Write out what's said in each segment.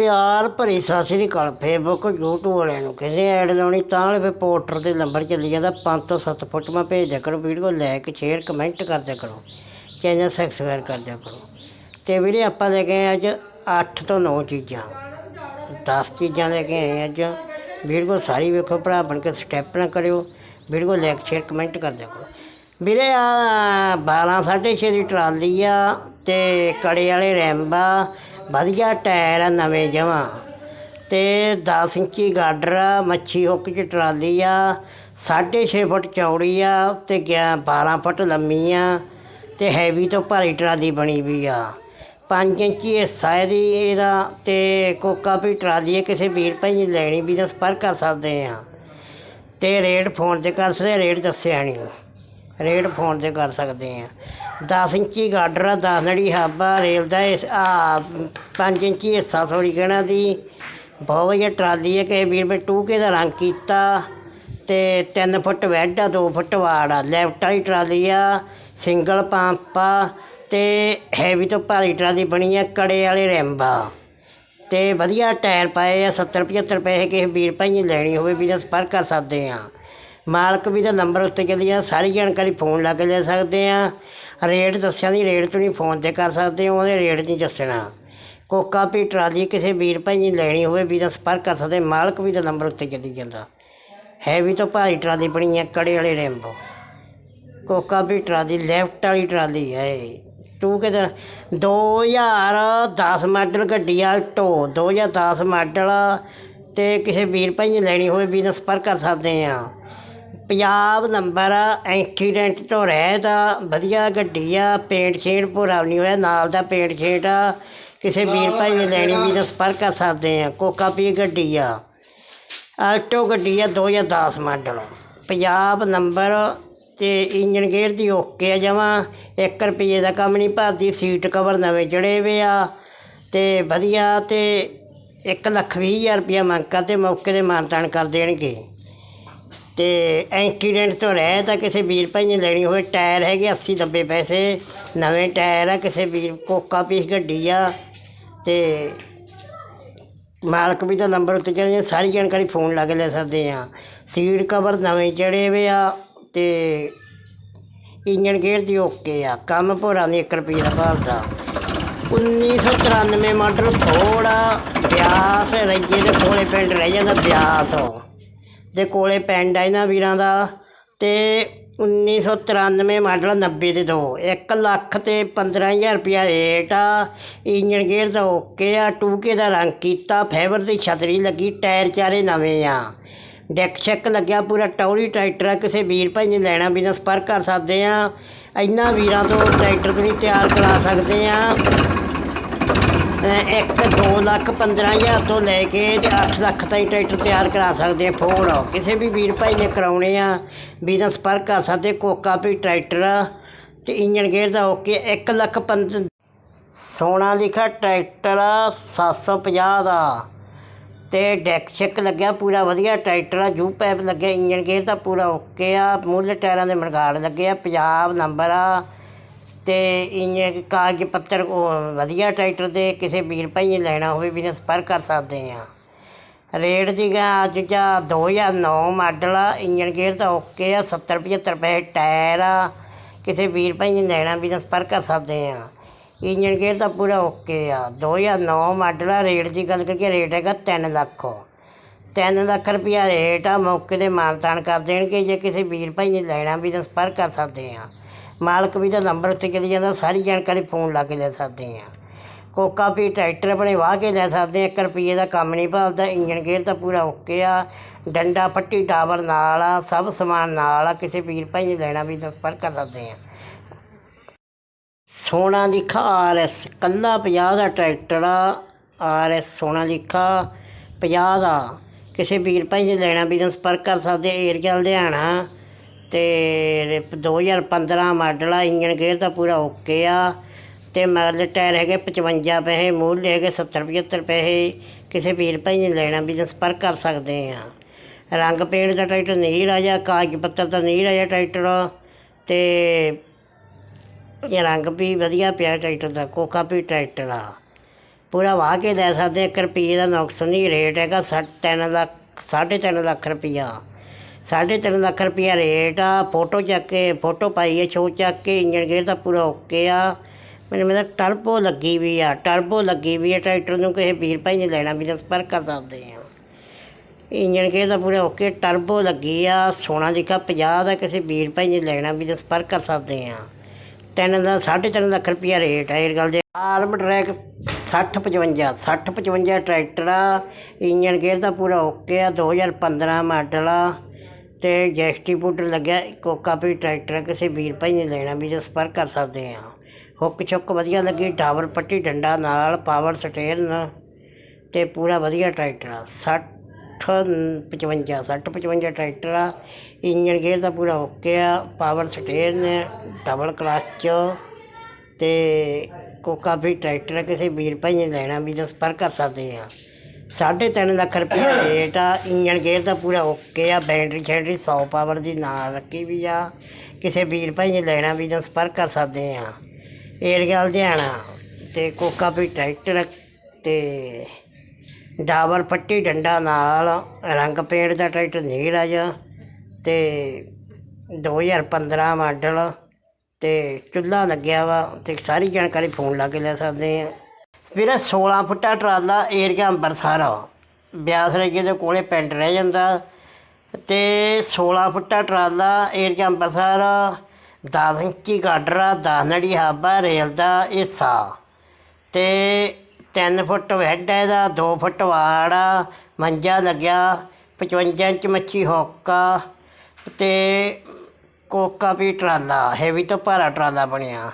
ਪਿਆਰ ਭਰੀ ਸਤਿ ਸ੍ਰੀ ਅਕਾਲ। Facebook YouTube ਵਾਲਿਆਂ ਨੂੰ ਕਿਸੇ ਐਡ ਲਾਉਣੀ ਤਾਂ ਵਾਲੇ ਫਿਰ ਪੋਰਟਰ ਤੇ ਨੰਬਰ ਚੱਲੀ ਜਾਂਦਾ। 5 ਤੋਂ 7 ਫੁੱਟ ਮੈਂ ਭੇਜ ਦਿਆ ਕਰੋ ਵੀਡੀਓ ਲਾਇਕ ਸ਼ੇਅਰ ਕਮੈਂਟ ਕਰ ਦਿਆ ਕਰੋ। ਚੈਨਲ ਸਬਸਕ੍ਰਾਈਬ ਕਰ ਦਿਆ ਕਰੋ। ਤੇ ਵੀਰੇ ਆਪਾਂ ਲੈ ਕੇ ਆਏ ਅੱਜ 8 ਤੋਂ 9 ਚੀਜ਼ਾਂ। 10 ਚੀਜ਼ਾਂ ਲੈ ਕੇ ਆਏ ਅੱਜ। ਵੀਡੀਓ ਸਾਰੀ ਵੇਖੋ ਭਰਾ, ਬਣ ਕੇ ਸਟੈਪ ਨਾ ਕਰਿਓ। ਵੀਡੀਓ ਲਾਇਕ ਸ਼ੇਅਰ ਕਮੈਂਟ ਕਰ ਦਿਆ ਕਰੋ। ਵੀਰੇ ਆ 12 6.5 ਦੀ ਟਰਾਲੀ ਆ ਤੇ ਕੜੇ ਵਾਲੇ ਰੈਂਬਾ ਵਧੀਆ ਟਾਇਰ ਆ, ਨਵੇਂ ਜਮਾਂ। ਤੇ 10 ਇੰਚੀ ਗਾਡਰ ਆ, ਮੱਛੀ ਹੁੱਕ ਚ ਟਰਾਲੀ ਆ 6.5 ਫੁੱਟ ਚੌੜੀ ਆ, ਤੇ ਗਿਆ 12 ਫੁੱਟ ਲੰਮੀ ਆ, ਤੇ ਹੈਵੀ ਤੋਂ ਭਾਰੀ ਟਰਾਲੀ ਬਣੀ ਵੀ ਆ। 5 ਇੰਚੀ ਹਿੱਸਾ ਇਹਦੀ ਇਹਦਾ, ਤੇ ਕੋਕਾ ਵੀ ਟਰਾਲੀ ਹੈ ਕਿਸੇ ਵੀਰ ਭਾਈ ਨੇ ਲੈਣੀ ਵੀ ਤਾਂ ਸੰਪਰਕ ਕਰ ਸਕਦੇ ਆ। ਤੇ ਰੇਟ ਫੋਨ ਤੇ ਕਰ ਸਕਦੇ ਰੇਟ ਦੱਸਿਆ ਨਹੀਂ ਰੇਟ ਫੋਨ ਤੇ ਕਰ ਸਕਦੇ ਆ। 10 ਇੰਚੀ ਗਾਡਰ ਆ 10 ਨੜੀ ਆ ਰੇਲ ਦਾ ਇਸ, ਆ 5 ਇੰਚੀ ਹਿੱਸਾ ਸੋਰੀ ਕਹਿਣਾ ਦੀ। ਬਹੁਤ ਵਧੀਆ ਟਰਾਲੀ ਹੈ ਕਿ ਵੀਰ ਮੈਂ ਟੂਕੇ ਦਾ ਰੰਗ ਕੀਤਾ ਤੇ 3 ਫੁੱਟ ਵੈਡ ਆ 2 ਫੁੱਟ ਵਾੜ ਆ। ਲੈਫਟ ਵਾਲੀ ਟਰਾਲੀ ਆ, ਸਿੰਗਲ ਪੰਪ ਆ ਤੇ ਹੈਵੀ ਤੋਂ ਭਾਰੀ ਟਰਾਲੀ ਬਣੀ ਆ, ਕੜੇ ਵਾਲੇ ਰੈਂਬਾ ਤੇ ਵਧੀਆ ਟਾਇਰ ਪਾਏ ਆ 70 75 ਪੈਸੇ ਕਿਸੇ ਵੀਰ ਭਾਈ ਨੇ ਲੈਣੀ ਹੋਵੇ, ਵੀ ਤਾਂ ਸੰਪਰਕ ਕਰ ਸਕਦੇ ਆ ਮਾਲਕ ਵੀ ਦਾ ਨੰਬਰ ਉੱਤੇ ਚੱਲੀ ਜਾ ਸਾਰੀ ਜਾਣਕਾਰੀ ਫੋਨ ਲਾ ਕੇ ਲੈ ਸਕਦੇ ਆ ਰੇਟ ਦੱਸਿਆ ਨਹੀਂ, ਰੇਟ ਤੁਸੀਂ ਫੋਨ ਤੇ ਕਰ ਸਕਦੇ ਹੋ ਉਹਦੇ ਰੇਟ ਨਹੀਂ ਦੱਸਣਾ। ਕੋਕਾ ਵੀ ਟਰਾਲੀ ਕਿਸੇ ਵੀਰ ਭਾਈ ਨੇ ਲੈਣੀ ਹੋਵੇ ਵੀ ਤਾਂ ਸੰਪਰਕ ਕਰ ਸਕਦੇ, ਮਾਲਕ ਵੀ ਦਾ ਨੰਬਰ ਉੱਤੇ ਚੱਲੀ ਜਾਂਦਾ। ਹੈਵੀ ਤੋਂ ਭਾਰੀ ਟਰਾਲੀ ਬਣੀ ਹੈ ਕੜੇ ਵਾਲੇ ਰੈਂਬੋ। ਕੋਕਾ ਵੀ ਟਰਾਲੀ, ਲੈਫਟ ਵਾਲੀ ਟਰਾਲੀ ਹੈ ਤੂੰ ਕਿਤੇ 2010 ਮਾਡਲ ਗੱਡੀ ਆਲਟੋ 2010 ਮਾਡਲ ਤੇ ਕਿਸੇ ਵੀਰ ਭਾਈ ਨੇ ਲੈਣੀ ਹੋਵੇ ਵੀ ਤਾਂ ਸੰਪਰਕ ਕਰ ਸਕਦੇ ਆ। ਪੰਜਾਬ ਨੰਬਰ ਐਕਸੀਡੈਂਟ ਤੋਂ ਰਹਿਤ ਆ ਵਧੀਆ ਗੱਡੀ ਆ ਪੇਂਟ ਸ਼ੇਡ ਭੁਰਾ ਨਹੀਂ ਹੋਇਆ ਨਾਲ ਦਾ ਪੇਂਟ ਸ਼ੇਡ ਆ। ਕਿਸੇ ਵੀਰ ਭਾਈ ਨੇ ਲੈਣੀ ਵੀ ਤਾਂ ਸੰਪਰਕ ਕਰ ਸਕਦੇ ਆ ਕੋਕਾ ਪੀ ਗੱਡੀ ਆ। ਆਲਟੋ ਗੱਡੀ ਆ 2010 ਮਾਡਲ। ਪੰਜਾਬ ਨੰਬਰ ਤੇ ਇੰਜਨ ਗੇਅਰ ਦੀ ਓਕੇ ਆ ਜਮਾਂ। 1 ਰੁਪਏ ਦਾ ਕੰਮ ਨਹੀਂ ਭਰਦੀ ਸੀਟ ਕਵਰ ਨਵੇਂ ਜੜੇ ਵੇ ਆ। ਤੇ ਵਧੀਆ ਤੇ 1 ਲੱਖ ਵੀਹ ਹਜ਼ਾਰ ਰੁਪਇਆ ਮੰਗ ਕਰਦੇ ਮੌਕੇ ਤੇ ਮਾਨਤਾਨ ਕਰ ਦੇਣਗੇ। ਤੇ ਐਕਸੀਡੈਂਟ ਤੋਂ ਰਹਿ ਤਾਂ ਕਿਸੇ ਵੀਰ ਭਾਈ ਨੇ ਲੈਣੀ ਹੋਵੇ, ਟਾਇਰ ਹੈਗੇ 80 90 ਪੈਸੇ, ਨਵੇਂ ਟਾਇਰ ਆ, ਕਿਸੇ ਵੀਰ ਕੋਕਾ ਪੀਸ ਗੱਡੀ ਆ ਤੇ ਮਾਲਕ ਵੀ ਦਾ ਨੰਬਰ ਉੱਤੇ ਚੜੇ ਸਾਰੀ ਜਾਣਕਾਰੀ ਫੋਨ ਲਾ ਕੇ ਲੈ ਸਕਦੇ ਆ। ਸੀਟ ਕਵਰ ਨਵੇਂ ਚੜੇ ਵੇ ਆ ਤੇ ਇੰਜਨ ਗੇਅਰ ਦੀ ਓਕੇ ਆ, ਕੰਮ ਭੋਰਾ ਨਹੀਂ 1 ਰੁਪਏ ਦਾ ਭਾਲਦਾ। 1993 ਮਾਡਲ ਥੋੜਾ ਬਿਆਸ ਰਈਏ ਦੇ ਕੋਲੇ ਪਿੰਡ ਰਹਿ ਜਾਂਦਾ ਬਿਆਸ। ਦੇ ਕੋਲ ਪਿੰਡ ਆ ਇਹਨਾਂ ਵੀਰਾਂ ਦਾ ਅਤੇ ਉੱਨੀ ਸੌ ਤਰਾਨਵੇਂ ਮਾਡਲ 90 ਦੇ ਦੋ। ਇੱਕ ਲੱਖ ਅਤੇ ਪੰਦਰਾਂ ਹਜ਼ਾਰ ਰੁਪਇਆ ਰੇਟ ਆ। ਇੰਜਣ ਗੇਅਰ ਦਾ ਓਕੇ ਆ, ਟੂਕੇ ਦਾ ਰੰਗ ਕੀਤਾ, ਫਾਈਬਰ ਦੀ ਛਤਰੀ ਲੱਗੀ, ਟਾਇਰ ਚਾਰੇ ਨਵੇਂ ਆ। ਡੈਕ ਚੈੱਕ ਲੱਗਿਆ ਪੂਰਾ ਟੌਰੀ ਟਰੈਕਟਰ ਆ, ਕਿਸੇ ਵੀਰ ਭਾਈ ਨੇ ਲੈਣਾ ਵੀ ਨਾ ਸੰਪਰਕ ਕਰ ਸਕਦੇ ਆ। ਇਹਨਾਂ ਵੀਰਾਂ ਤੋਂ ਟਰੈਕਟਰ ਤੁਸੀਂ ਤਿਆਰ ਕਰਾ ਸਕਦੇ ਆ। ਇੱਕ 2 ਲੱਖ 15000 ਤੋਂ ਲੈ ਕੇ ਤੇ 8 ਲੱਖ ਤਾਈਂ ਟਰੈਕਟਰ ਤਿਆਰ ਕਰਾ ਸਕਦੇ ਆ, ਫੋਨ। ਕਿਸੇ ਵੀ ਵੀਰ ਭਾਈ ਨੇ ਕਰਾਉਣੇ ਆ ਵੀ ਸੰਪਰਕ ਕਰ ਸਕਦੇ ਕੋਕਾ ਵੀ ਟਰੈਕਟਰ ਆ, ਤੇ ਇੰਜਨ ਗੇਅਰ ਦਾ ਓਕੇ 1 ਲੱਖ ਪੰਜ ਸੋਨਾ ਲਿਖਾ ਟਰੈਕਟਰ ਆ 750 ਦਾ। ਤੇ ਡੈਕ ਚੈੱਕ ਲੱਗਿਆ, ਪੂਰਾ ਵਧੀਆ ਟਰੈਕਟਰ ਆ, ਜੂ ਪੈਪ ਲੱਗਿਆ ਇੰਜਨ ਗੇਅਰ ਦਾ ਪੂਰਾ ਓਕੇ ਆ, ਮੁੱਲ ਟਾਇਰਾਂ ਦੇ ਮਰਗਾੜ ਲੱਗੇ ਆ, ਪੰਜਾਬ ਨੰਬਰ ਆ। ਅਤੇ ਇੰਜਨ ਕਾਗਜ਼ ਪੱਤਰ ਵਧੀਆ ਟਰੈਕਟਰ ਦੇ ਕਿਸੇ ਵੀਰ ਭਾਈ ਨੇ ਲੈਣਾ ਹੋਵੇ ਵੀ ਤਾਂ ਸੰਪਰਕ ਕਰ ਸਕਦੇ ਹਾਂ। ਰੇਟ ਦੀ ਗਾ ਅੱਜ ਜਾਂ 2009 ਮਾਡਲ ਆ, ਇੰਜਣ ਗੇਅਰ ਤਾਂ ਓਕੇ ਆ 70 75 ਰੁਪਏ ਟਾਇਰ ਆ, ਕਿਸੇ ਵੀਰ ਭਾਈ ਨੇ ਲੈਣਾ ਵੀ ਤਾਂ ਸੰਪਰਕ ਕਰ ਸਕਦੇ ਹਾਂ। ਇੰਜਣ ਗੇਅਰ ਤਾਂ ਪੂਰਾ ਓਕੇ ਆ 2009 ਮਾਡਲ ਆ, ਰੇਟ ਦੀ ਗੱਲ ਕਰੀਏ ਰੇਟ ਹੈਗਾ ਤਿੰਨ ਲੱਖ। ਤਿੰਨ ਲੱਖ ਰੁਪਇਆ ਰੇਟ ਆ, ਮੌਕੇ ਤੇ ਮਾਨਤਾਨ ਕਰ ਦੇਣਗੇ, ਜੇ ਕਿਸੇ ਵੀਰ ਭਾਈ ਨੇ ਲੈਣਾ ਵੀ ਤਾਂ ਸੰਪਰਕ ਕਰ ਸਕਦੇ ਹਾਂ। ਮਾਲਕ ਵੀ ਦਾ ਨੰਬਰ ਉੱਤੇ ਚਲੀ ਜਾਂਦਾ, ਸਾਰੀ ਜਾਣਕਾਰੀ ਫੋਨ ਲਾ ਕੇ ਲੈ ਸਕਦੇ ਆ ਕੋਕਾ ਵੀ ਟਰੈਕਟਰ ਆਪਣੇ ਵਾਹ ਕੇ ਲੈ ਸਕਦੇ ਆ 1 ਰੁਪਏ ਦਾ ਕੰਮ ਨਹੀਂ ਭਾਲਦਾ ਇੰਜਨ ਗੇਅਰ ਤਾਂ ਪੂਰਾ ਓਕੇ ਆ, ਡੰਡਾ ਪੱਟੀ ਟਾਵਰ ਨਾਲ ਆ, ਸਭ ਸਮਾਨ ਨਾਲ ਆ, ਕਿਸੇ ਵੀਰ ਭਾਈ ਨੇ ਲੈਣਾ ਵੀ ਤਾਂ ਸੰਪਰਕ ਕਰ ਸਕਦੇ ਆ ਸੋਨਾ ਲਿਖਾ ਆਰ ਐਸ, ਕੱਲਾ 50 ਦਾ ਟਰੈਕਟਰ ਆ, ਆਰ ਐਸ ਸੋਨਾ ਲਿਖਾ 50 ਦਾ। ਕਿਸੇ ਵੀਰ ਭਾਈ ਨੇ ਲੈਣਾ ਵੀ ਸੰਪਰਕ ਕਰ ਸਕਦੇ ਏਰੀਆ ਲੁਧਿਆਣਾ ਅਤੇ ਦੋ ਹਜ਼ਾਰ ਪੰਦਰਾਂ ਮਾਡਲ ਆ ਇੰਜਨ ਗੇਅਰ ਦਾ ਪੂਰਾ ਓਕੇ ਆ। ਅਤੇ ਮਗਰਲੇ ਟਾਇਰ ਹੈਗੇ 55 ਪੈਸੇ, ਮੂਲ ਹੈਗੇ 70 75 ਪੈਸੇ। ਕਿਸੇ ਵੀਰ ਭਾਈ ਨੇ ਲੈਣਾ ਵੀ ਤਾਂ ਸੰਪਰਕ ਕਰ ਸਕਦੇ ਹਾਂ ਰੰਗ ਪੇਂਟ ਦਾ ਟਰੈਕਟਰ ਨਹੀਂ ਰਾਜਾ ਕਾਗਜ਼ ਪੱਤਰ ਦਾ ਨਹੀਂ ਰਾਜਾ ਟਰੈਕਟਰ ਅਤੇ ਇਹ ਰੰਗ ਵੀ ਵਧੀਆ ਪਿਆ ਟਰੈਕਟਰ ਦਾ, ਕੋਕਾ ਵੀ ਟਰੈਕਟਰ ਆ। ਪੂਰਾ ਵਾਹ ਕੇ ਦੇ ਸਕਦੇ 1 ਰੁਪਏ ਦਾ ਨੁਕਸ ਨਹੀਂ ਰੇਟ ਹੈਗਾ 3 ਲੱਖ 3.5 ਲੱਖ ਰੁਪਈਆ। ਸਾਢੇ ਤਿੰਨ ਲੱਖ ਰੁਪਈਆ ਰੇਟ ਆ ਫੋਟੋ ਚੱਕ ਕੇ ਫੋਟੋ ਪਾਈ ਹੈ ਸ਼ੋ ਚੱਕ ਕੇ, ਇੰਜਣ ਗੇਅਰ ਦਾ ਪੂਰਾ ਓਕੇ ਆ। ਮੈਨੂੰ ਮੇਰਾ ਟਰਬੋ ਲੱਗੀ ਵੀ ਆ ਟਰਬੋ ਲੱਗੀ ਵੀ ਆ ਟਰੈਕਟਰ ਨੂੰ ਕਿਸੇ ਵੀਰ ਭਾਈ ਨੇ ਲੈਣਾ ਵੀ ਤਾਂ ਸੰਪਰਕ ਕਰ ਸਕਦੇ ਆ ਇੰਜਣ ਗੇਅਰ ਦਾ ਪੂਰਾ ਓਕੇ ਟਰਬੋ ਲੱਗੀ ਆ ਸੋਨਾ ਲਿਖਾ 50 ਦਾ ਕਿਸੇ ਵੀਰ ਭਾਈ ਨੇ ਲੈਣਾ ਵੀ ਤਾਂ ਸੰਪਰਕ ਕਰ ਸਕਦੇ ਆ ਤਿੰਨ ਦਾ ਸਾਢੇ ਤਿੰਨ ਲੱਖ ਰੁਪਈਆ ਰੇਟ ਆ ਇਹ ਗੱਲ ਦੇ ਆਰਮ ਟਰੈਕ 60 55 60 55 ਟਰੈਕਟਰ ਆ। ਇੰਜਨ ਗੇਅਰ ਦਾ ਪੂਰਾ ਓਕੇ ਆ 2015 ਮਾਡਲ ਆ। ਤੇ ਜੈਸ਼ਟੀ ਪੁੱਟ ਲੱਗਿਆ, ਕੋਕਾ ਵੀ ਟਰੈਕਟਰ ਕਿਸੇ ਵੀਰ ਭਾਈ ਨੇ ਲੈਣਾ ਵੀ ਜੋ ਸੰਪਰਕ ਕਰ ਸਕਦੇ ਹਾਂ। ਹੁੱਕ ਸ਼ੁੱਕ ਵਧੀਆ ਲੱਗੀ, ਟਾਵਰ ਪੱਟੀ ਡੰਡਾ ਨਾਲ, ਪਾਵਰ ਸਟੇਅਰ ਤੇ ਪੂਰਾ ਵਧੀਆ ਟਰੈਕਟਰ ਆ। 60 55 60 55 ਟਰੈਕਟਰ ਆ। ਇੰਜਣ ਗੇਅਰ ਦਾ ਪੂਰਾ ਓਕੇ ਆ, ਪਾਵਰ ਸਟੇਅਰ ਨੇ ਡਬਲ ਕਲਚ ਤੇ ਕੋਕਾ ਵੀ ਟਰੈਕਟਰ ਕਿਸੇ ਵੀਰ ਭਾਈ ਨੇ ਲੈਣਾ ਵੀ ਜੋ ਸੰਪਰਕ ਕਰ ਸਕਦੇ ਹਾਂ। 3.5 ਲੱਖ ਰੁਪਏ ਰੇਟ ਆ। ਇੰਜਣ ਗੇਅਰ ਦਾ ਪੂਰਾ ਓਕੇ ਆ ਬੈਟਰੀ ਛੈਟਰੀ 100 ਪਾਵਰ ਦੀ ਨਾਲ ਰੱਖੀ ਵੀ ਆ। ਕਿਸੇ ਵੀਰ ਭਾਈ ਨੇ ਲੈਣਾ ਵੀ ਜਾਂ ਸੰਪਰਕ ਕਰ ਸਕਦੇ ਆ। ਏਰੀਆ ਲੁਧਿਆਣਾ ਤੇ ਕੋਕਾ ਵੀ ਟਰੈਕਟਰ ਤੇ ਡਾਬਰ ਪੱਟੀ ਡੰਡਾ ਨਾਲ, ਰੰਗ ਪੇਂਟ ਦਾ ਟਰੈਕਟਰ ਨੀਰਾਜ ਤੇ 2015 ਮਾਡਲ ਤੇ ਚੁੱਲ੍ਹਾ ਲੱਗਿਆ ਵਾ। ਤੇ ਸਾਰੀ ਜਾਣਕਾਰੀ ਫੋਨ ਲਾ ਕੇ ਲੈ ਸਕਦੇ ਆ। ਵੀਰੇ 16 ਫੁੱਟਾ ਟਰਾਲਾ ਏਰੀਆ ਅੰਬਰਸਰ ਆ। ਬਿਆਸ ਰੇਗੇ ਦੇ ਕੋਲੇ ਪਿੰਡ ਰਹਿ ਜਾਂਦਾ। ਤੇ 16 ਫੁੱਟਾ ਟਰਾਲਾ ਏਰੀਆ ਅੰਬਰਸਰ 10 ਇੰਚੀ ਗਾਡਰਾ ਆ 10 ਨੜੀ ਹਾਬਾ ਰੇਲ ਦਾ ਹਿੱਸਾ। ਤੇ 3 ਫੁੱਟ ਵੈਡ ਹੈ ਇਹਦਾ 2 ਫੁੱਟ ਵਾੜਾ ਮੰਜਾ ਲੱਗਿਆ 55 ਇੰਚ ਮੱਛੀ ਹੋਕਾ ਤੇ ਕੋਕਾ ਵੀ ਟਰਾਲਾ, ਹੈਵੀ ਤੋਂ ਭਾਰਾ ਟਰਾਲਾ ਬਣਿਆ।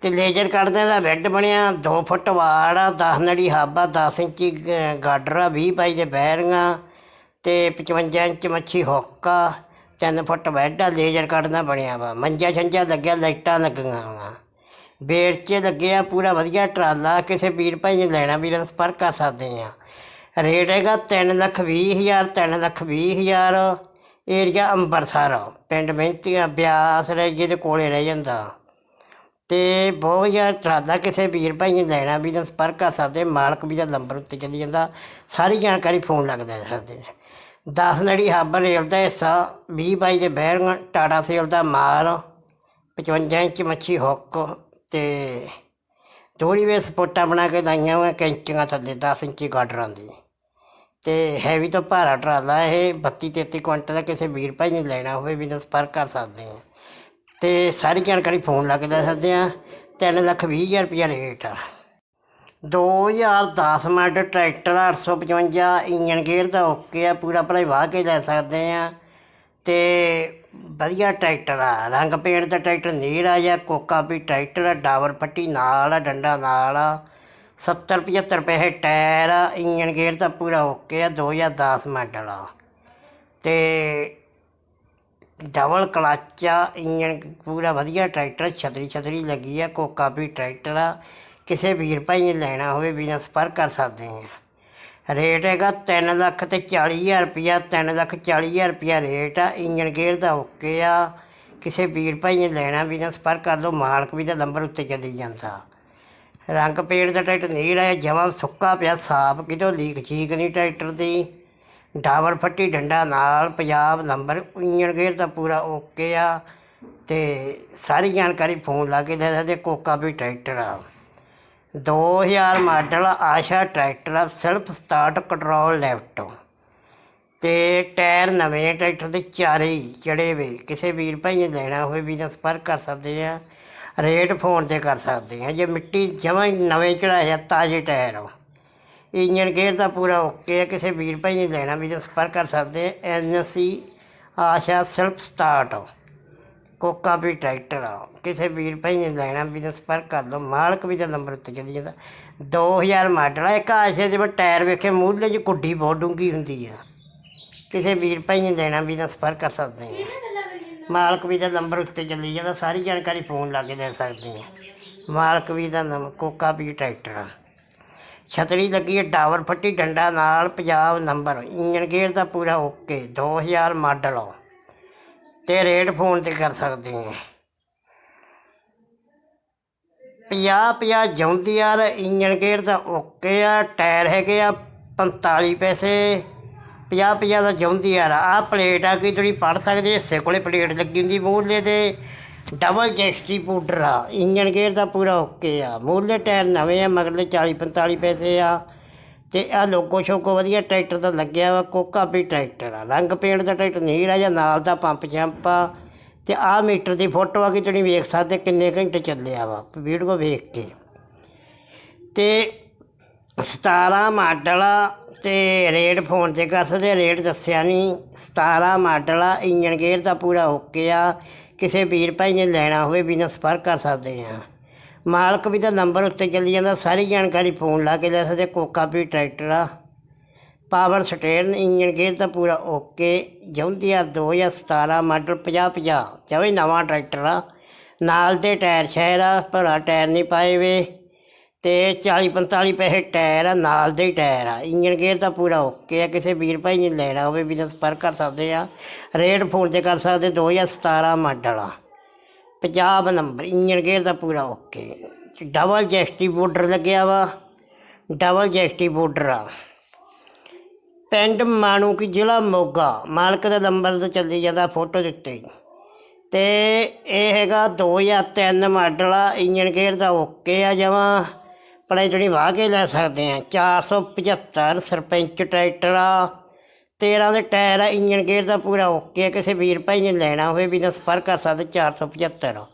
ਤੇ ਲੇਜ਼ਰ ਕੱਢਦੇ ਦਾ ਬੈੱਡ ਬਣਿਆ 2 ਫੁੱਟ ਵਾੜ ਆ 10 ਨੜੀ ਹਾਬਾ 10 ਇੰਚੀ ਗ- ਗਾਡਰ ਆ 20 ਪਾਈ ਦੇ ਬੈਰਿੰਗਾਂ ਤੇ 55 ਇੰਚ ਮੱਛੀ ਹੋਕਾ 3 ਫੁੱਟ ਬੈੱਡ ਆ, ਲੇਜ਼ਰ ਕੱਢਦਾ ਬਣਿਆ ਵਾ। ਮੰਜਾ ਛੰਜਾ ਲੱਗਿਆ, ਲਾਈਟਾਂ ਲੱਗੀਆਂ ਵਾ। ਬੇੜ 'ਚ ਲੱਗਿਆ ਪੂਰਾ ਵਧੀਆ ਟਰਾਲਾ, ਕਿਸੇ ਵੀਰ ਭਾਈ ਨੇ ਲੈਣਾ, ਵੀਰਾਂ ਸੰਪਰਕ ਕਰ ਸਕਦੇ ਆ। ਰੇਟ ਹੈਗਾ ਤਿੰਨ ਲੱਖ ਵੀਹ ਹਜ਼ਾਰ, ਤਿੰਨ ਲੱਖ ਵੀਹ ਹਜ਼ਾਰ। ਏਰੀਆ ਅੰਬਰਸਰ, ਪਿੰਡ ਮਿਹਨਤੀਆਂ ਬਿਆਸ ਰੇਜੇ ਦੇ ਕੋਲੇ ਰਹਿ ਜਾਂਦਾ। ਤੇ ਬਹੁਤ ਵਧੀਆ ਟਰਾਲਾ ਕਿਸੇ ਵੀਰ ਭਾਈ ਨੇ ਲੈਣਾ ਵੀ ਤਾਂ ਸੰਪਰਕ ਕਰ ਸਕਦੇ, ਮਾਲਕ ਵੀ ਦਾ ਨੰਬਰ ਉੱਤੇ ਚੱਲੀ ਜਾਂਦਾ, ਸਾਰੀ ਜਾਣਕਾਰੀ ਫੋਨ ਲੱਗਦਾ ਸਕਦੇ ਨੇ 10 ਨੜੀ ਹੱਬ ਰੇਲ ਦਾ ਹਿੱਸਾ 20 ਬਾਈ ਦੇ ਬੈਰਿੰਗ ਟਾਟਾ ਸੇਲ ਦਾ ਮਾਰ 55 ਇੰਚ ਮੱਛੀ ਹੁੱਕ ਤੇ ਥੋੜੀ ਵੇ ਸਪੋਟਾਂ ਬਣਾ ਕੇ ਲਾਈਆਂ ਹੋਈਆਂ ਕੈਂਚੀਆਂ ਥੱਲੇ 10 ਇੰਚੀ ਗਾਡਰਾਂ ਦੀ। ਤੇ ਹੈਵੀ ਤੋਂ ਭਾਰਾ ਟਰਾਲਾ ਇਹ 32 33 ਕੁਇੰਟਲ ਦਾ ਕਿਸੇ ਵੀਰ ਭਾਈ ਨੇ ਲੈਣਾ ਹੋਵੇ ਵੀ ਸੰਪਰਕ ਕਰ ਸਕਦੇ ਆ। ਤੇ ਸਾਰੀ ਜਾਣਕਾਰੀ ਫੋਨ ਲਾ ਕੇ ਲੈ ਸਕਦੇ ਆ ਤਿੰਨ ਲੱਖ ਵੀਹ ਹਜ਼ਾਰ ਰੁਪਇਆ ਰੇਟ ਆ। 2010 ਮਾਡਲ ਟਰੈਕਟਰ 855 ਇੰਜਨ ਗੇਅਰ ਦਾ ਓਕੇ ਆ, ਪੂਰਾ ਭਰਾ ਵਾਹ ਕੇ ਲੈ ਸਕਦੇ ਆ ਤੇ ਵਧੀਆ ਟਰੈਕਟਰ ਆ, ਰੰਗ ਪੇਂਟ ਦਾ ਟਰੈਕਟਰ ਨੀਰ ਜਾਂ, ਕੋਕਾ ਵੀ ਟਰੈਕਟਰ ਆ ਡਾਵਰ ਪੱਟੀ ਨਾਲ ਆ, ਡੰਡਾ ਨਾਲ ਆ। 70 75 ਰੁਪਏ ਟਾਇਰ ਆ ਇੰਜਨ ਗੇਅਰ ਦਾ ਪੂਰਾ ਓਕੇ ਆ 2010 ਮਾਡਲ ਆ ਤੇ ਡਬਲ ਕਲੱਚ ਆ ਇੰਜਨ ਪੂਰਾ ਵਧੀਆ ਟਰੈਕਟਰ, ਛਤਰੀ ਛਤਰੀ ਲੱਗੀ ਆ, ਕੋਕਾ ਵੀ ਟਰੈਕਟਰ ਆ। ਕਿਸੇ ਵੀਰ ਭਾਈ ਨੇ ਲੈਣਾ ਹੋਵੇ, ਬਿਨਾਂ ਸੰਪਰਕ ਕਰ ਸਕਦੇ ਆ। ਰੇਟ ਹੈਗਾ 3 ਲੱਖ ਤੇ 40 ਹਜ਼ਾਰ ਰੁਪਇਆ 3 ਲੱਖ 40 ਹਜ਼ਾਰ ਰੁਪਇਆ ਰੇਟ ਆ, ਇੰਜਣ ਗੇਅਰ ਦਾ ਓਕੇ ਆ। ਕਿਸੇ ਵੀਰ ਭਾਈ ਨੇ ਲੈਣਾ, ਬਿਨਾਂ ਸੰਪਰਕ ਕਰ ਲਓ ਮਾਲਕ ਵੀ ਦਾ ਨੰਬਰ ਉੱਤੇ ਚੱਲੀ ਜਾਂਦਾ। ਰੰਗ ਪੇੜ ਦਾ ਟਰੈਕਟਰ ਨਹੀਂ ਰਿਹਾ ਜਮਾਂ ਸੁੱਕਾ ਪਿਆ, ਸਾਫ਼, ਕਿਤੋਂ ਲੀਕ ਠੀਕ ਨਹੀਂ ਟਰੈਕਟਰ ਦੀ। ਡਾਵਰ ਫੱਟੀ ਡੰਡਾ ਨਾਲ ਪੰਜਾਬ ਨੰਬਰ ਇੰਜਨ ਗੇਅਰ ਦਾ ਪੂਰਾ ਓਕੇ ਆ ਤੇ ਸਾਰੀ ਜਾਣਕਾਰੀ ਫੋਨ ਲਾ ਕੇ ਦੇ ਸਕਦੇ ਕੋਕਾ ਵੀ ਟਰੈਕਟਰ ਆ। 2000 ਮਾਡਲ ਆਸ਼ਾ ਟਰੈਕਟਰ ਆ ਸੈਲਫ ਸਟਾਰਟ ਕੰਟਰੋਲ ਲੈਫਟ ਤੇ ਟਾਇਰ ਨਵੇਂ ਟਰੈਕਟਰ ਦੇ ਚਾਰੇ ਹੀ ਚੜੇ ਵੇ ਕਿਸੇ ਵੀਰ ਭਾਈ ਨੇ ਲੈਣਾ ਹੋਵੇ ਵੀ ਤਾਂ ਸੰਪਰਕ ਕਰ ਸਕਦੇ ਆ, ਰੇਟ ਫੋਨ ਤੇ ਕਰ ਸਕਦੇ ਆ, ਜੇ ਮਿੱਟੀ ਜਮਾਂ ਹੀ ਨਵੇਂ ਚੜਾਇਆ ਤਾਜ਼ੇ ਟਾਇਰ ਆ। ਇੰਜਨ ਗੇਅਰ ਦਾ ਪੂਰਾ ਓਕੇ ਹੈ ਕਿਸੇ ਵੀਰ ਭਾਈ ਨੇ ਲੈਣਾ ਵੀ ਤਾਂ ਸੰਪਰਕ ਕਰ ਸਕਦੇ N C Asha self start ਕੋਕਾ ਵੀ ਟਰੈਕਟਰ ਆ। ਕਿਸੇ ਵੀਰ ਭਾਈ ਨੇ ਲੈਣਾ ਵੀ ਤਾਂ ਸੰਪਰਕ ਕਰ ਲਓ। ਮਾਲਕ ਵੀ ਦਾ ਨੰਬਰ ਉੱਤੇ ਚੱਲੀ ਜਾਂਦਾ। 2000 ਮਾਡਲ ਆ। ਇੱਕ ਆਸ਼ਾ ਜਿਵੇਂ ਟਾਇਰ ਵੇਖੇ ਮੂਹਰੇ ਚ ਕੁੱਡੀ ਬਹੁਤ ਡੂੰਗੀ ਹੁੰਦੀ ਆ। ਕਿਸੇ ਵੀਰ ਭਾਈ ਨੇ ਲੈਣਾ ਵੀ ਤਾਂ ਸੰਪਰਕ ਕਰ ਸਕਦੇ ਆ। ਮਾਲਕ ਵੀ ਦਾ ਨੰਬਰ ਉੱਤੇ ਚੱਲੀ ਜਾਂਦਾ। ਸਾਰੀ ਜਾਣਕਾਰੀ ਫੋਨ ਲਾ ਕੇ ਦੇ ਸਕਦੇ ਆ। ਮਾਲਕ ਵੀ ਦਾ ਨੰਬਰ ਕੋਕਾ ਵੀ ਟਰੈਕਟਰ ਆ। ਛਤਰੀ ਲੱਗੀ ਹੈ ਡਾਵਰ ਫੱਟੀ ਡੰਡਾ ਨਾਲ ਪੰਜਾਬ ਨੰਬਰ। ਇੰਜਨ ਗੇਅਰ ਦਾ ਪੂਰਾ ਓਕੇ 2000 ਮਾਡਲ। ਆ ਤੇ ਰੇਟ ਫੋਨ ਤੇ ਕਰ ਸਕਦੇ ਹਾਂ। ਪੰਜਾਹ ਪੰਜਾਹ ਜੌਂਦੀਆਰ ਇੰਜਨ ਗੇਅਰ ਦਾ ਓਕੇ ਆ, ਟਾਇਰ ਹੈਗੇ ਆ 45 ਪੈਸੇ। ਪੰਜਾਹ ਪੰਜਾਹ ਦਾ ਜੌਂਦੀਆਰ ਆ ਆਹ ਪਲੇਟ ਆ, ਕਿ ਤੁਸੀਂ ਪੜ ਸਕਦੇ ਹਿੱਸੇ ਕੋਲੇ ਪਲੇਟ ਲੱਗੀ ਹੁੰਦੀ ਮੂਹਰਲੇ ਤੇ। ਡਬਲ ਜੈਸਟੀ ਪਾਊਡਰ ਆ। ਇੰਜਨ ਗੇਅਰ ਦਾ ਪੂਰਾ ਓਕੇ ਆ। ਮੂਹਰਲੇ ਟਾਇਰ ਨਵੇਂ ਆ, ਮਗਰਲੇ 40 45 ਪੈਸੇ ਆ। ਤੇ ਆ ਲੋਗੋ ਸ਼ੋਕੋ ਵਧੀਆ ਟਰੈਕਟਰ ਦਾ ਲੱਗਿਆ ਵਾ, ਕੋਕਾ ਵੀ ਟਰੈਕਟਰ ਆ। ਰੰਗ ਪੇਂਟ ਦਾ ਟਰੈਕਟਰ ਨਹੀਂ ਰਾਜਾ ਨਾਲ ਦਾ ਪੰਪ ਜੰਪ ਆ। ਤੇ ਆ ਮੀਟਰ ਦੀ ਫੋਟੋ ਆ ਕਿ ਤੁਸੀਂ ਵੇਖ ਸਕਦੇ ਕਿੰਨੇ ਘੰਟੇ ਚੱਲਿਆ ਵਾ, ਵੀਡੀਓ ਵੇਖ ਕੇ। ਤੇ 17 ਮਾਡਲ ਆ ਤੇ ਰੇਟ ਫੋਨ ਤੇ ਕਰ ਸਕਦੇ, ਰੇਟ ਦੱਸਿਆ ਨਹੀਂ 17 ਮਾਡਲ ਆ ਇੰਜਨ ਗੇਅਰ ਦਾ ਪੂਰਾ ਓਕੇ ਆ। ਕਿਸੇ ਵੀਰ ਭਾਈ ਨੇ ਲੈਣਾ ਹੋਵੇ ਬਿਨਾਂ ਸੰਪਰਕ ਕਰ ਸਕਦੇ ਹਾਂ। ਮਾਲਕ ਵੀ ਤਾਂ ਨੰਬਰ ਉੱਤੇ ਚੱਲੀ ਜਾਂਦਾ, ਸਾਰੀ ਜਾਣਕਾਰੀ ਫੋਨ ਲਾ ਕੇ ਲੈ ਸਕਦੇ, ਕੋਕਾ ਵੀ ਟਰੈਕਟਰ ਆ। ਪਾਵਰ ਸਟੇਰਨ ਇੰਜਨ ਗੇਅਰ ਤਾਂ ਪੂਰਾ ਓਕੇ ਜੌਂਦੀਆ 2017 ਮਾਡਲ 50 50 ਜਵੇਂ ਨਵਾਂ ਟਰੈਕਟਰ ਆ। ਨਾਲ ਦੇ ਟਾਇਰ ਸ਼ਹਿਰ ਆ ਭਰਾ ਟਾਇਰ ਨਹੀਂ ਪਾਏ ਵੇ। ਤੇ 40 45 ਪੈਸੇ ਟਾਇਰ ਆ, ਨਾਲ ਦੇ ਹੀ ਟਾਇਰ ਆ। ਇੰਜਨ ਗੇਅਰ ਦਾ ਪੂਰਾ ਓਕੇ ਆ, ਕਿਸੇ ਵੀਰ ਭਾਈ ਨੇ ਲੈਣਾ ਹੋਵੇ, ਵੀ ਤਾਂ ਸੰਪਰਕ ਕਰ ਸਕਦੇ ਆ। ਰੇਟ ਫੋਨ ਤੇ ਕਰ ਸਕਦੇ 2017 ਮਾਡਲ ਆ। ਪੰਜਾਬ ਨੰਬਰ ਇੰਜਨ ਗੇਅਰ ਦਾ ਪੂਰਾ ਓਕੇ ਡਬਲ ਜੈਸਟੀ ਬੋਰਡਰ ਲੱਗਿਆ ਵਾ ਡਬਲ ਜੈਸਟੀ ਬੋਰਡਰ ਆ। ਪਿੰਡ ਮਾਣੂ ਕੀ ਜ਼ਿਲ੍ਹਾ ਮੋਗਾ, ਮਾਲਕ ਦਾ ਨੰਬਰ ਤੇ ਚੱਲੀ ਜਾਂਦਾ ਫੋਟੋ ਦੇ ਉੱਤੇ। ਹੀ। ਤੇ ਇਹ ਹੈਗਾ 2003 ਮਾਡਲ ਆ ਇੰਜਨ ਗੇਅਰ ਦਾ ਓਕੇ ਆ ਜਮਾਂ। ਆਪਣੇ ਜਿਹੜੀ ਵਾਹ ਕੇ ਲੈ ਸਕਦੇ ਆ 475 ਸਰਪੰਚ ਟਰੈਕਟਰ ਆ। 13 ਦੇ ਟਾਇਰ ਆ ਇੰਜਨ ਗੇਅਰ ਦਾ ਪੂਰਾ ਓਕੇ ਆ, ਕਿਸੇ ਵੀਰ ਭਾਈ ਨੇ ਲੈਣਾ ਹੋਵੇ, ਵੀ ਤਾਂ ਸੰਪਰਕ ਕਰ ਸਕਦੇ 475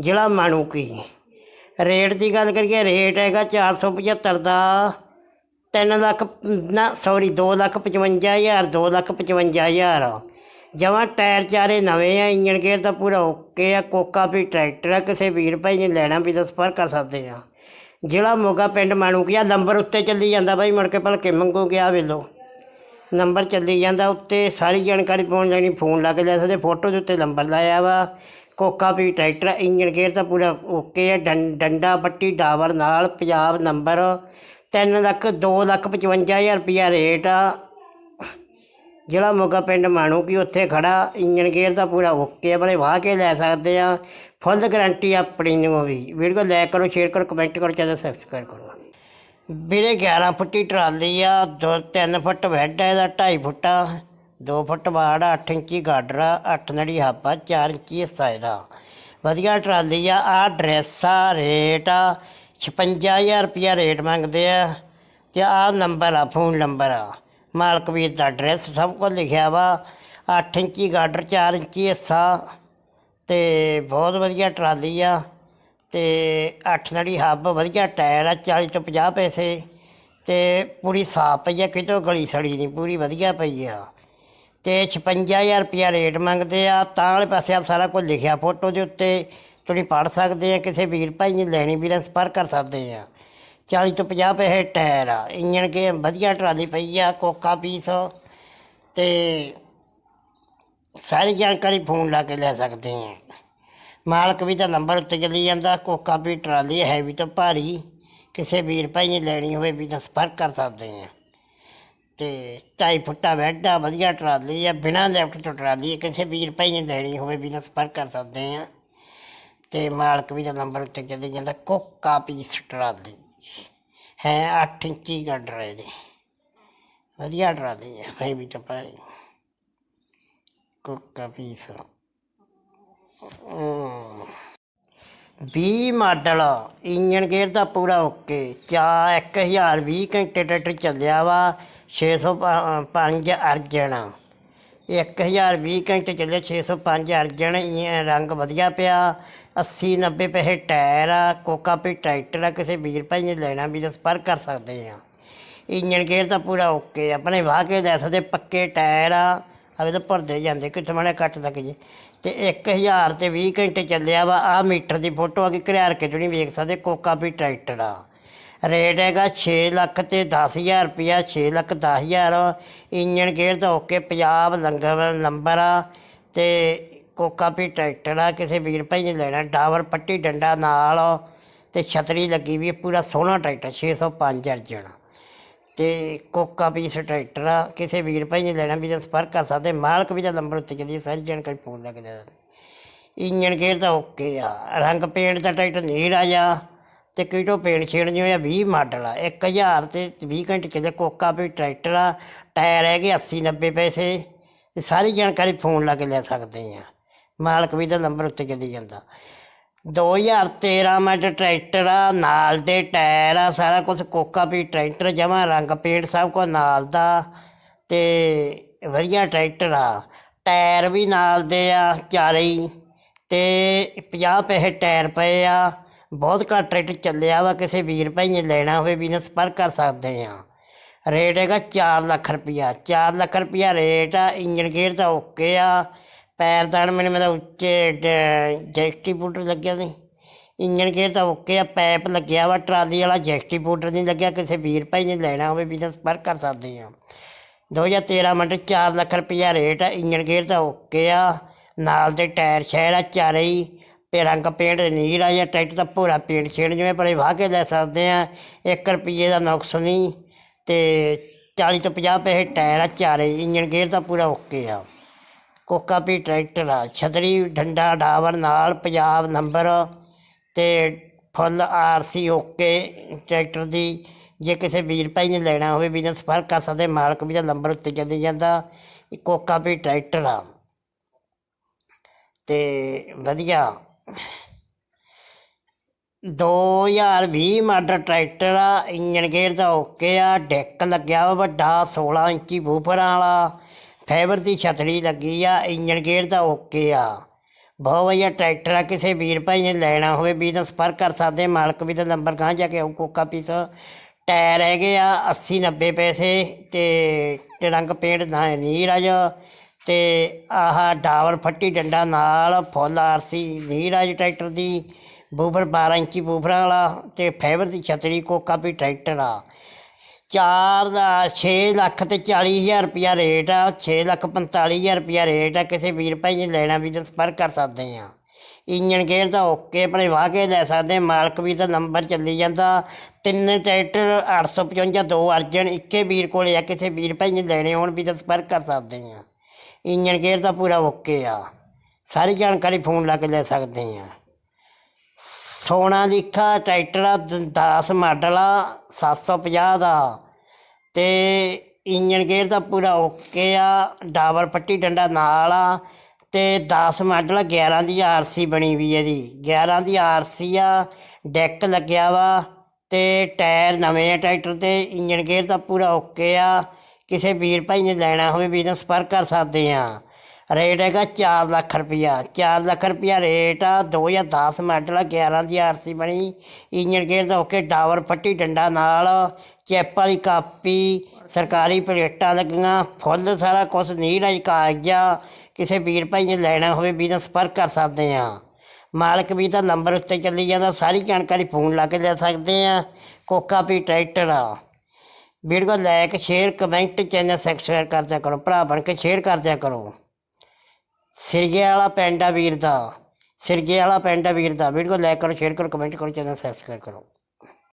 ਜ਼ਿਲ੍ਹਾ ਮਾਣੂ ਕੀ ਰੇਟ ਦੀ ਗੱਲ ਕਰੀਏ, ਰੇਟ ਹੈਗਾ 475 ਦਾ। 3 ਲੱਖ, ਨਾ, ਸੌਰੀ 2 ਲੱਖ 55 ਹਜ਼ਾਰ 2 ਲੱਖ 55 ਹਜ਼ਾਰ ਜਮਾਂ ਟਾਇਰ ਚਾਰੇ ਨਵੇਂ ਆ ਇੰਜਨ ਗੇਅਰ ਦਾ ਪੂਰਾ ਓਕੇ ਆ, ਕੋਕਾ ਵੀ ਟਰੈਕਟਰ ਆ, ਕਿਸੇ ਵੀਰ ਭਾਈ ਨੇ ਲੈਣਾ ਵੀ ਤਾਂ ਸੰਪਰਕ ਕਰ ਸਕਦੇ ਆ। ਜ਼ਿਲ੍ਹਾ ਮੋਗਾ ਪਿੰਡ ਮਾਣੂ ਕੀ ਆ ਨੰਬਰ ਉੱਤੇ ਚੱਲੀ ਜਾਂਦਾ ਬਾਈ ਮੁੜ ਕੇ ਭਲਕੇ ਮੰਗੋਗੇ ਆ ਵੇਲੋ ਨੰਬਰ ਚੱਲੀ ਜਾਂਦਾ ਉੱਤੇ ਸਾਰੀ ਜਾਣਕਾਰੀ ਪਾਉਣ ਲੈਣੀ ਫੋਨ ਲਾ ਕੇ ਲੈ ਸਕਦੇ ਫੋਟੋ ਦੇ ਉੱਤੇ ਨੰਬਰ ਲਾਇਆ ਵਾ। ਕੋਕਾ ਵੀ ਟਰੈਕਟਰ ਆ, ਇੰਜਨ ਗੇਅਰ ਤਾਂ ਪੂਰਾ ਓਕੇ ਆ ਡੰ- ਡੰਡਾ ਪੱਟੀ ਡਾਵਰ ਨਾਲ ਪੰਜਾਬ ਨੰਬਰ 3 ਲੱਖ 2 ਲੱਖ 55 ਹਜ਼ਾਰ ਰੁਪਿਆ ਰੇਟ ਆ। ਜਿਹੜਾ ਮੋਗਾ ਪਿੰਡ ਮਾਣੂ ਕੀ ਉੱਥੇ ਖੜਾ ਇੰਜਨ ਗੇਅਰ ਦਾ ਪੂਰਾ ਓਕੇ ਆ ਬੜੇ ਵਾਹ ਕੇ ਲੈ ਸਕਦੇ ਆ। ਫੁੱਲ ਗਾਰੰਟੀ ਆਪਣੀ ਨੂੰ ਵੀ ਵੀਡੀਓ ਲਾਈਕ ਕਰੋ ਸ਼ੇਅਰ ਕਰੋ ਕਮੈਂਟ ਕਰੋ, ਚੈਨਲ ਸਬਸਕ੍ਰਾਈਬ ਕਰੋ। ਵੀਰੇ 11 ਫੁੱਟੀ ਟਰਾਲੀ ਆ, ਦੋ 3 ਫੁੱਟ ਬੈੱਡ ਆ, ਇਹਦਾ 2.5 ਫੁੱਟ ਆ 2 ਫੁੱਟ ਬਾੜ ਆ 8 ਇੰਚੀ ਗਾਡਰ ਆ 8 ਨੜੀ ਹਾਪਾ 4 ਇੰਚੀ ਹਿੱਸਾ ਇਹਦਾ। ਵਧੀਆ ਟਰਾਲੀ ਆ ਆ ਡਰੈਸ ਆ ਰੇਟ ਆ 56000 ਰੁਪਿਆ ਰੇਟ ਮੰਗਦੇ ਆ, ਤੇ ਆ ਨੰਬਰ ਆ ਫੋਨ ਨੰਬਰ ਆ। ਮਾਲਕ ਵੀਰ ਦਾ ਐਡਰੈਸ ਸਭ ਕੁਝ ਲਿਖਿਆ ਵਾ 8 ਇੰਚੀ ਗਾਡਰ 4 ਇੰਚੀ ਹਿੱਸਾ। ਅਤੇ ਬਹੁਤ ਵਧੀਆ ਟਰਾਲੀ ਆ ਅਤੇ ਅੱਠ ਨੜੀ ਹੱਬ ਵਧੀਆ ਟਾਇਰ ਆ 40 ਤੋਂ 50 ਪੈਸੇ ਅਤੇ ਪੂਰੀ ਸਾਫ਼ ਪਈ ਆ, ਕਿਤੋਂ ਗਲੀ ਸੜੀ ਨਹੀਂ, ਪੂਰੀ ਵਧੀਆ ਪਈ ਆ। ਤੇ 56000 ਰੁਪਿਆ ਰੇਟ ਮੰਗਦੇ ਆ, ਤਾਂ ਵਾਲੇ ਪਾਸੇ ਆ ਸਾਰਾ ਕੁਝ ਲਿਖਿਆ ਫੋਟੋ ਦੇ ਉੱਤੇ, ਤੁਸੀਂ ਪੜ੍ਹ ਸਕਦੇ ਆ, ਕਿਸੇ ਵੀਰ ਭਾਈ ਨੇ ਲੈਣੀ, ਵੀਰਾਂ ਸੰਪਰਕ ਕਰ ਸਕਦੇ ਆ। 40 ਤੋਂ 50 ਪੈਸੇ ਟਾਇਰ ਆ, ਇੰਜਣ ਕੇ ਵਧੀਆ ਟਰਾਲੀ ਪਈ ਆ, ਕੋਕਾ ਪੀਸ ਤੇ ਸਾਰੀ ਜਾਣਕਾਰੀ ਫੋਨ ਲਾ ਕੇ ਲੈ ਸਕਦੇ ਹਾਂ। ਮਾਲਕ ਵੀ ਤਾਂ ਨੰਬਰ ਉੱਤੇ ਚਲੀ ਜਾਂਦਾ, ਕੋਕਾ ਵੀ ਟਰਾਲੀ ਹੈ ਵੀ ਤਾਂ ਭਾਰੀ, ਕਿਸੇ ਵੀਰ ਭਾਈ ਨੇ ਲੈਣੀ ਹੋਵੇ ਵੀ ਤਾਂ ਸੰਪਰਕ ਕਰ ਸਕਦੇ ਹਾਂ। ਤੇ ਢਾਈ ਫੁੱਟਾ ਬੈੱਡ ਆ, ਵਧੀਆ ਟਰਾਲੀ ਆ, ਬਿਨਾਂ ਲੈਫਟ ਤੋਂ ਟਰਾਲੀ ਆ, ਕਿਸੇ ਵੀਰ ਭਾਈ ਨੇ ਲੈਣੀ ਹੋਵੇ ਵੀ ਤਾਂ ਸੰਪਰਕ ਕਰ ਸਕਦੇ ਹਾਂ। ਤੇ ਮਾਲਕ ਵੀ ਦਾ ਨੰਬਰ ਉੱਤੇ ਚੱਲੀ ਜਾਂਦਾ, ਕੋਕਾ ਪੀਸ ਟਰਾਲੀ। ਹੈ 8 ਇੰਚੀ ਗਾਡਰ ਹੈ ਇਹਦੀ ਵਧੀਆ ਟਰਾਲੀ ਹੈ ਭਾਈ ਵੀ ਤਾਂ ਭਾਈ ਕੋਕਾ ਪੀਸ ਵੀਹ ਮਾਡਲ ਇੰਜਨ ਗੇਅਰ ਦਾ ਪੂਰਾ ਓਕੇ। ਚਾ 1020 ਘੰਟੇ ਟਰੈਕਟਰ ਚੱਲਿਆ ਵਾ 605 ਅਰਜਨ 1020 ਘੰਟੇ ਚੱਲੇ 605 ਅਰਜਨ ਇਹ ਰੰਗ ਵਧੀਆ ਪਿਆ 80 90 ਪੈਸੇ ਟਾਇਰ ਆ, ਕੋਕਾ ਪੀ ਟਰੈਕਟਰ ਆ, ਕਿਸੇ ਵੀਰ ਭਾਈ ਨੇ ਲੈਣਾ ਵੀ ਤਾਂ ਸੰਪਰਕ ਕਰ ਸਕਦੇ ਆ ਇੰਜਨ ਗੇਅਰ ਤਾਂ ਪੂਰਾ ਓਕੇ, ਆਪਣੇ ਵਾਹ ਕੇ ਲੈ ਸਕਦੇ, ਪੱਕੇ ਟਾਇਰ ਆ। ਆਵੇ ਤਾਂ ਭਰਦੇ ਜਾਂਦੇ, ਕਿੱਥੇ ਮਾੜਾ ਕੱਟ ਤੱਕ ਜੇ। ਤੇ 1000 ਤੇ 20 ਘੰਟੇ ਚੱਲਿਆ ਵਾ ਆ ਮੀਟਰ ਦੀ ਫੋਟੋ ਆ ਕੇ ਘਰਿਆਰ ਕੇ ਤੁਸੀਂ ਵੇਖ ਸਕਦੇ, ਕੋਕਾ ਪੀ ਟਰੈਕਟਰ ਆ। ਰੇਟ ਹੈਗਾ 6 ਲੱਖ ਤੇ 10000 ਰੁਪਿਆ 6 ਲੱਖ 10000 ਇੰਜਨ ਗੇਅਰ ਦਾ ਓਕੇ ਪੰਜਾਬ ਲੰਗਰ ਨੰਬਰ ਆ। ਤੇ ਕੋਕਾ ਪੀ ਟਰੈਕਟਰ ਆ, ਕਿਸੇ ਵੀਰ ਭਾਈ ਨੇ ਲੈਣਾ ਡਾਵਰ ਪੱਟੀ ਡੰਡਾ ਨਾਲ। ਤੇ ਛਤਰੀ ਲੱਗੀ ਵੀ ਪੂਰਾ ਸੋਹਣਾ ਟਰੈਕਟਰ 605 ਅਰਜਨ। ਤੇ ਕੋਕਾ ਪੀਸ ਟਰੈਕਟਰ ਆ, ਕਿਸੇ ਵੀਰ ਭਾਈ ਨੇ ਲੈਣਾ ਵੀ ਤਾਂ ਸੰਪਰਕ ਕਰ ਸਕਦੇ, ਮਾਲਕ ਵੀ ਦਾ ਨੰਬਰ ਉੱਤੇ ਚੱਲੀ ਸਾਰੀ ਜਾਣਕਾਰੀ ਫੋਨ ਲੱਗ ਕੇ ਦੇ ਦਿੰਦੇ। ਇੰਜਨ ਗੇਅਰ ਦਾ ਓਕੇ ਆ, ਰੰਗ ਪੇਂਟ ਦਾ ਟਰੈਕਟਰ ਨਹੀਂ ਰਾਜਾ ਤੇ ਕੀਟੋ ਪੇੜ ਛੇੜਨੀ ਹੋਇਆ 20 ਮਾਡਲ ਆ 1000 ਤੇ 20 ਘੰਟੇ ਚੱਲੇ ਕੋਕਾ ਵੀ ਟਰੈਕਟਰ ਆ ਟਾਇਰ ਹੈਗੇ 80 90 ਪੈਸੇ ਇਹ ਸਾਰੀ ਜਾਣਕਾਰੀ ਫੋਨ ਲਾ ਕੇ ਲੈ ਸਕਦੇ ਆ। ਮਾਲਕ ਵੀ ਦਾ ਨੰਬਰ ਉੱਤੇ ਚੱਲੀ ਜਾਂਦਾ। 2013 ਮੈਂ ਟਰੈਕਟਰ ਆ, ਨਾਲ ਦੇ ਟਾਇਰ ਆ, ਸਾਰਾ ਕੁਝ ਕੋਕਾ ਵੀ ਟਰੈਕਟਰ, ਜਮਾ ਰੰਗ ਪੇਂਟ ਸਭ ਕੁਝ ਨਾਲ ਦਾ ਤੇ ਵਧੀਆ ਟਰੈਕਟਰ ਆ। ਟਾਇਰ ਵੀ ਨਾਲ ਦੇ ਆ ਚਾਰੇ ਹੀ ਤੇ 50 ਪੈਸੇ ਟਾਇਰ ਪਏ ਆ। ਬਹੁਤ ਘੱਟ ਰੇਟ ਚੱਲਿਆ ਵਾ, ਕਿਸੇ ਵੀਰ ਭਾਈ ਨੇ ਲੈਣਾ ਹੋਵੇ ਵੀ ਸੰਪਰਕ ਕਰ ਸਕਦੇ ਆ। ਰੇਟ ਹੈਗਾ 4 ਲੱਖ ਰੁਪਈਆ 4 ਲੱਖ ਰੁਪਈਆ ਰੇਟ ਆ ਇੰਜਨ ਗੇਅਰ ਤਾਂ ਓਕੇ ਆ। ਪੈਰ ਦਾਣ ਮੈਨੂੰ ਮੇਰਾ ਉੱਚੇ ਜੈਕਟੀਬੂਟਰ ਲੱਗਿਆ ਸੀ। ਇੰਜਨ ਗੇਅਰ ਤਾਂ ਓਕੇ ਆ ਪੈਪ ਲੱਗਿਆ ਵਾ, ਟਰਾਲੀ ਵਾਲਾ ਜੈਕਟੀਬੂਟਰ ਨਹੀਂ ਲੱਗਿਆ, ਕਿਸੇ ਵੀਰ ਭਾਈ ਨੇ ਲੈਣਾ ਹੋਵੇ ਵੀ ਤਾਂ ਸੰਪਰਕ ਕਰ ਸਕਦੇ ਆ। 2013 ਮਾਡਲ 4 ਲੱਖ ਰੁਪਈਆ ਰੇਟ ਆ ਇੰਜਨ ਗੇਅਰ ਤਾਂ ਓਕੇ ਆ। ਨਾਲ ਦੇ ਟਾਇਰ ਸ਼ਹਿਰ ਆ, ਚਾਰੇ ਹੀ, ਤੇ ਰੰਗ ਪੇਂਟ ਨੀਲ ਆ, ਜਾਂ ਟਰੈਕਟਰ ਦਾ ਭੂਰਾ ਪੇਂਟ ਛੇੜ ਜਿਵੇਂ ਪਰ ਵਾਹ ਕੇ ਲੈ ਸਕਦੇ ਆ। 1 ਰੁਪਈਏ ਦਾ ਨੁਕਸ ਨਹੀਂ, ਤੇ 40 ਤੋਂ 50 ਪੈਸੇ ਟਾਇਰ ਆ, ਚਾਰੇ ਇੰਜਨ ਗੇਅਰ ਤਾਂ ਪੂਰਾ ਓਕੇ ਆ। ਕੋਕਾ ਵੀ ਟਰੈਕਟਰ ਆ ਛਤਰੀ, ਡੰਡਾ ਡਾਵਰ ਨਾਲ ਪੰਜਾਬ ਨੰਬਰ ਤੇ ਫੁੱਲ ਆਰਸੀ ਓਕੇ ਟਰੈਕਟਰ ਦੀ। ਜੇ ਕਿਸੇ ਵੀਰ ਭਾਈ ਨੇ ਲੈਣਾ ਹੋਵੇ ਵੀ ਸੰਪਰਕ ਕਰ ਸਕਦੇ, ਮਾਲਕ ਵੀ ਦਾ ਨੰਬਰ ਉੱਤੇ ਚੱਲੀ ਜਾਂਦਾ। ਇਹ ਕੋਕਾ ਵੀ ਟਰੈਕਟਰ ਆ। ਤੇ ਵਧੀਆ। 2020 ਮਾਡਲ ਟਰੈਕਟਰ ਆ ਇੰਜਨ ਗੇਅਰ ਦਾ ਓਕੇ ਆ, ਡੈਕ ਲੱਗਿਆ ਵਾ ਵੱਡਾ 16 ਇੰਚੀ ਬੂਫਰਾਂ ਵਾਲਾ। ਫਾਈਬਰ ਦੀ ਛਤਰੀ ਲੱਗੀ ਆ ਇੰਜਨ ਗੇਅਰ ਦਾ ਓਕੇ ਆ। ਬਹੁਤ ਵਧੀਆ ਟਰੈਕਟਰ ਆ, ਕਿਸੇ ਵੀਰ ਭਾਈ ਨੇ ਲੈਣਾ ਹੋਵੇ ਵੀ ਤਾਂ ਸੰਪਰਕ ਕਰ ਸਕਦੇ ਮਾਲਕ ਵੀ ਦਾ ਨੰਬਰ ਗਾਂ ਜਾ ਕੇ ਆਊ, ਕੋਕਾ ਪੀਸ। ਟਾਇਰ ਹੈਗੇ ਆ 80 90 ਪੈਸੇ ਤੇ ਰੰਗ ਪੇਂਟ ਨਾ ਨੀਰਜ ਤੇ ਆਹ ਡਾਵਰ ਫੱਟੀ ਡੰਡਾ ਨਾਲ ਫੁੱਲ ਆਰਸੀ ਨੀਰਜ ਟਰੈਕਟਰ ਦੀ। ਬੂਫਰ 12 ਇੰਚੀ ਬੂਫਰਾਂ ਵਾਲਾ ਤੇ ਫਾਈਬਰ ਦੀ ਛਤਰੀ ਕੋਕਾ ਵੀ ਟਰੈਕਟਰ ਆ। ਚਾਰ ਦਾ 6 ਲੱਖ ਤੇ 40 ਹਜ਼ਾਰ ਰੁਪਿਆ ਰੇਟ ਆ 6 ਲੱਖ 45 ਹਜ਼ਾਰ ਰੁਪਿਆ ਰੇਟ ਆ, ਕਿਸੇ ਵੀਰ ਭਾਈ ਨੇ ਲੈਣਾ ਵੀ ਤਾਂ ਸੰਪਰਕ ਕਰ ਸਕਦੇ ਆ। ਇੰਜਨ ਗੇਅਰ ਤਾਂ ਓਕੇ ਭਲੇ ਵਾਹ ਕੇ ਲੈ ਸਕਦੇ ਮਾਲਕ ਵੀ ਤਾਂ ਨੰਬਰ ਚੱਲੀ ਜਾਂਦਾ। ਤਿੰਨ ਟਰੈਕਟਰ 855 ਦੋ ਅਰਜਨ, ਇੱਕੇ ਵੀਰ ਕੋਲੇ ਆ, ਕਿਸੇ ਵੀਰ ਭਾਈ ਨੇ ਲੈਣੇ ਹੋਣ ਵੀ ਤਾਂ ਸੰਪਰਕ ਕਰ ਸਕਦੇ ਆ। ਇੰਜਨ ਗੇਅਰ ਤਾਂ ਪੂਰਾ ਓਕੇ ਆ। ਸਾਰੀ ਜਾਣਕਾਰੀ ਫੋਨ ਲਾ ਕੇ ਲੈ ਸਕਦੇ ਆ। ਸੋਨਾ ਲਿਖਾ, ਟਰੈਕਟਰ ਆ 10 ਮਾਡਲ ਆ 750 ਦਾ। ਤੇ ਇੰਜਨ ਗੇਅਰ ਦਾ ਪੂਰਾ ਓਕੇ ਆ, ਡਾਬਰ ਪੱਟੀ ਡੰਡਾ ਨਾਲ ਆ, ਤੇ 10 ਮਾਡਲ ਆ 11 ਦੀ ਆਰਸੀ ਬਣੀ ਵੀ ਇਹਦੀ 11 ਦੀ ਆਰਸੀ ਆ, ਡੈਕ ਲੱਗਿਆ ਵਾ, ਤੇ ਟਾਇਰ ਨਵੇਂ ਆ ਟਰੈਕਟਰ ਤੇ ਇੰਜਨ ਗੇਅਰ ਦਾ ਪੂਰਾ ਓਕੇ ਆ। ਕਿਸੇ ਵੀਰ ਭਾਈ ਨੇ ਲੈਣਾ ਹੋਵੇ ਵੀ ਤਾਂ ਸੰਪਰਕ ਕਰ ਸਕਦੇ ਆ। ਰੇਟ ਹੈਗਾ 4 ਲੱਖ ਰੁਪਈਆ। 4 ਲੱਖ ਰੁਪਈਆ ਰੇਟ ਆ 2010 ਮਾਡਲ ਆ 11 ਦੀ ਆਰਸੀ ਬਣੀ। ਇੰਜਨ ਗੇਅਰ ਦਾ ਓਕੇ ਡਾਵਰ ਫੱਟੀ ਡੰਡਾ ਨਾਲ, ਚੈਪ ਵਾਲੀ ਕਾਪੀ, ਸਰਕਾਰੀ ਪਲੇਟਾਂ ਲੱਗੀਆਂ, ਫੁੱਲ ਸਾਰਾ ਕੁਝ ਨੀਰਾ ਕਾਗਜ਼ਾ ਕਿਸੇ ਵੀਰ ਭਾਈ ਨੇ ਲੈਣਾ ਹੋਵੇ, ਵੀ ਤਾਂ ਸੰਪਰਕ ਕਰ ਸਕਦੇ ਆ। ਮਾਲਕ ਵੀ ਤਾਂ ਨੰਬਰ ਉੱਤੇ ਚੱਲੀ ਜਾਂਦਾ, ਸਾਰੀ ਜਾਣਕਾਰੀ ਫੋਨ ਲਾ ਕੇ ਲੈ ਸਕਦੇ ਆ। ਕੋਕਾ ਵੀ ਟਰੈਕਟਰ ਆ। Video like, share, comment, channel subscribe ਕਰਦਿਆ ਕਰੋ। ਭਰਾ ਬਣ ਕੇ ਸ਼ੇਅਰ ਕਰਦਿਆ ਕਰੋ। ਸਿਰਗੇ ਵਾਲਾ ਪਿੰਡ ਆ ਵੀਰ ਦਾ, ਸਿਰਗੇ ਵਾਲਾ ਪਿੰਡ ਆ ਵੀਰ ਦਾ। ਵੀਡੀਓ ਲਾਈਕ ਕਰੋ ਸ਼ੇਅਰ ਕਰੋ ਕਮੈਂਟ ਕਰੋ, ਚੈਨਲ ਸਬਸਕ੍ਰਾਈਬ ਕਰੋ।